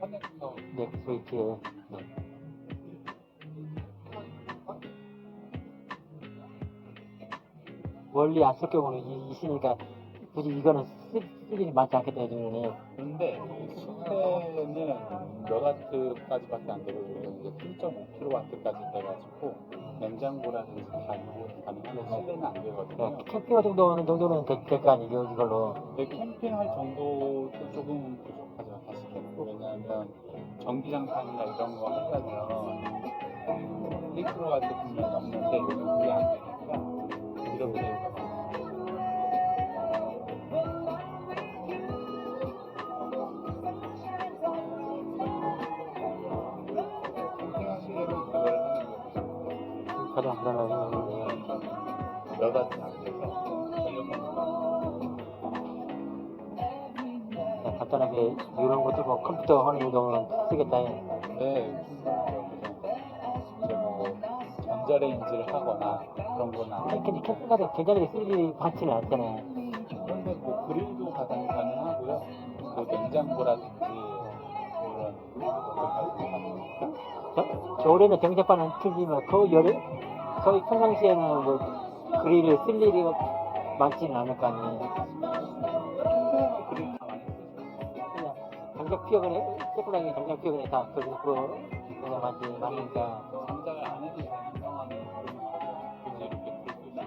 커넥터 네. 네. 원리 안쓸 경우는 이- 있으니까 굳이 이거는 쓸, 쓸 일이 많지 않겠다 해주네. 근데 실내는 몇 와트까지밖에 안 되고 이제 3.5kW까지 돼가지고 냉장고라든지 다 이용이 가능한데 실내는 안 되거든요. 네, 캠핑 정도는 정도는 될, 될거 아니에요, 이걸로. 근데 캠핑할 정도도 조금 부족하죠, 사실은. 왜냐하면 전기장 판이나 이런 거 하려면 1kW 분명히 넘는데 이거는 그게 안 되니까 이렇게 거죠. 가장 불안한 안 돼서 간단하게 이런 것들 뭐 컴퓨터 하는 정도는 쓰겠다 해. 네, 이제 뭐 전자레인지를 하거나 그런 건 안. 근데 굉장히 쓸 일이 많지는 않잖아요. 그런데 뭐 그릴도 가장 가능하고요. 그 냉장고라든지 가능하고. 저, 겨울에는 경제판은 틀리면 그 여름 거의 평상시에는 뭐 그릴을 쓸 일이 많지는 않을 거 아니에요. 장작 피어그네 조그맣게 장작 피어그네 다. 그거 그거 그냥 해도 되는 상황이 굳이 이렇게 그러니까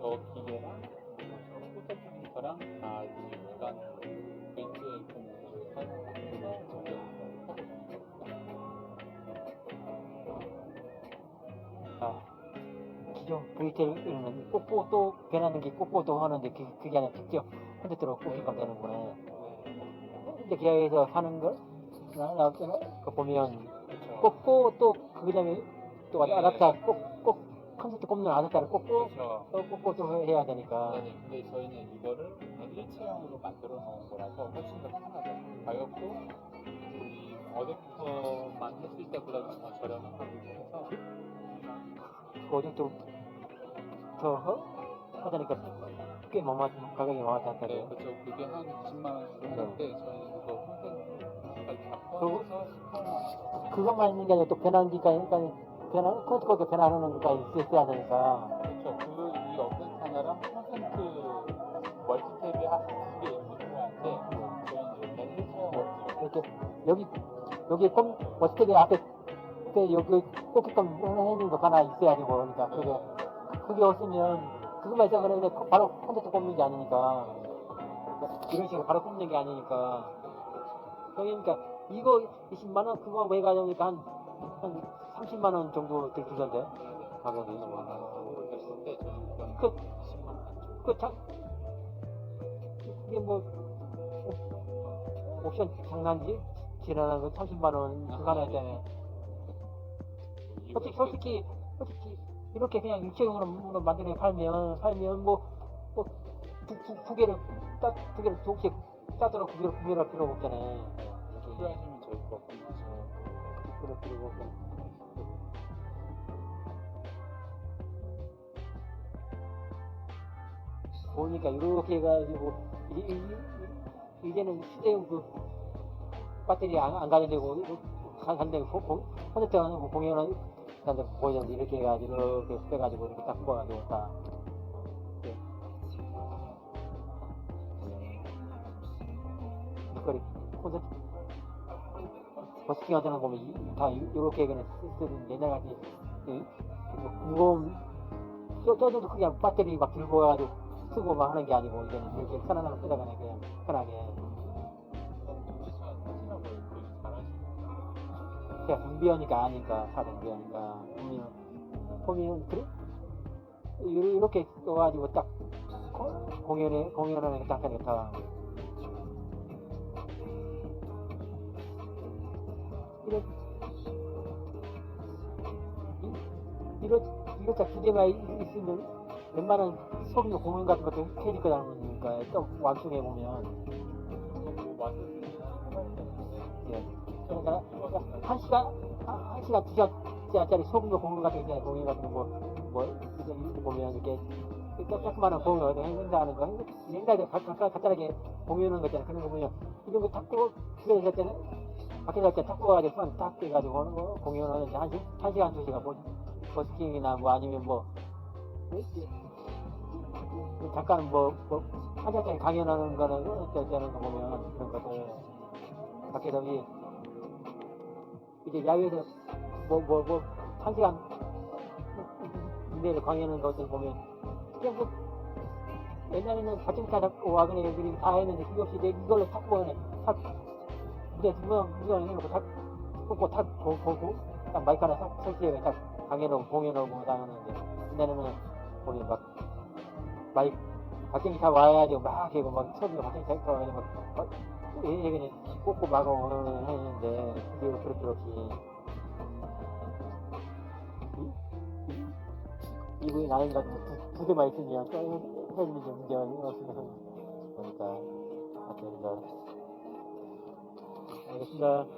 저 기계랑 기존 브이텔은 꽂고 또 변하는 게또 하는데 그, 그게 아니라 직접 컴퓨터로 꽂기가 되는구나. 근데 기아에서 하는 걸 나, 나, 그 보면 꽂고 또그 다음에 또 아답터 꽂고 컴퓨터 꼽는 아답터를 꽂고 그렇죠. 또 꽂고 또 해야 되니까 네, 근데 저희는 이거를 일체형으로 만들어 놓은 거라서 훨씬 더 편하죠. 가격도 우리 어댑터만 했을 때보다 더 저렴한 가격이라서 어제도 더 허? 하다니까 꽤 만만 가격이 네, 않다고요. 그렇죠. 그게 한 20만 원 정도 하는데 저희는 그거 평생까지 다 그리고 포함해서 18만 원. 그것만 있는 게 아니라 또 변환기가 그러니까 변환 컴퓨터가 변환하는 것까지 있어야 되니까 그렇죠. 그이 어댑터 하나랑 퍼센트 멀티탭이 한두개 있는 거한데 저희는 이렇게 일체형 멀티 이렇게 여기 여기 컴 워스텍이 앞에 그 여기 꽂게끔 해주는 거 하나 있어야지 뭐 그러니까 그게 그게 없으면 그것만 그냥 그냥 바로 컴퓨터 꼽는 게 아니니까 이런 식으로 바로 꼽는 게 아니니까 그러니까 이거 20만 원 그거 왜 가져오니까 한, 한 30만 원 정도 들 주던데 가격이 그 10만 원. 그 참, 이게 뭐, 옵- 옵션 장난지? 지나는 거 30만원 그거 하나 했잖아요. 솔직히, 솔직히, 솔직히, 이렇게 그냥 일체형으로 만들어 팔면, 팔면 뭐, 뭐, 두, 두, 두 개를, 따, 두 개를 두 개씩 따들어 두 개를 구별할 필요가 없잖아요. 필요하시면 저희 거 보내주세요. 그럴 필요가 없고. 보니까 이렇게 해가지고 이, 이, 이, 이제는 휴대용 그 배터리 안, 안 가는 데고 한데 컴퓨터 하는 공연 을 한데 보여줬는데 이렇게 해가지고 이렇게 빼가지고 이렇게 딱 뽑아가지고 다 이렇게 거리 콘서트. 버스킹 거 보면 이- 다 이- 이렇게 그냥 쓰- 쓰는 옛날 같이 이- 뭐 무거운 저, 저도 그냥 배터리 막 들고 와가지고 쓰고 막 하는 게 아니고 이제는 이렇게 편안하게 쓰다가 그냥 편하게 잘하시네요. 제가 준비하니까 아니까 차 준비하니까 보면 그래 이- 이렇게 써가지고 딱 거- 공연에 공연하는 딱 하니까 다 이런 이- 이런 이렇게 있- 있으면 웬만한 소규모 공연 같은 것도 거다 보니까 또 완충해 보면. 그러니까 한 시간 한, 한 시간 두 시간짜리 소금도 공연 같은 게. 공연 같은 거 뭐, 이제 보면 이렇게 조그마한 공연 행사하는 거 행사에 간단하게 공연하는 거 있잖아요. 그런 거 보면 이런 거 탁구 집에서 할 때는 밖에서 할때 탁구 가지고 손딱 해가지고 하는 거 공연하는 한, 시, 한 시간 두 시간 뭐 버스킹이나 뭐 아니면 뭐뭐 잠깐 뭐, 뭐, 한 시간짜리 강연하는 거는, 어쩔 때는 거 보면, 그런 것들, 밖에서 이, 이제 야외에서, 뭐, 뭐, 뭐, 한 시간 이내로 강연하는 것들 보면, 그냥 뭐, 옛날에는 받침차 잡고 와그네 애들이 다 했는데, 그게 없이 이제 이걸로 탁 보네. 탁, 무대 두명 무대 해놓고 탁, 꽂고 탁, 고, 고고, 딱 마이크 하나 딱 설치해, 딱 강연하고, 공연하고, 다 하는데, 옛날에는, 보면 막, 마이크, 박경이 다 와야지 막 이거 막 소리가 박경이 다 와야지 막, 막 얘 그냥 꽂고 막 했는데 그게 그렇게. 없이 이- 이분이 나이가 두, 두 개만 있으면 헬미 좀 문제가 없으면 그러니까 하여튼 그래서 알겠습니다.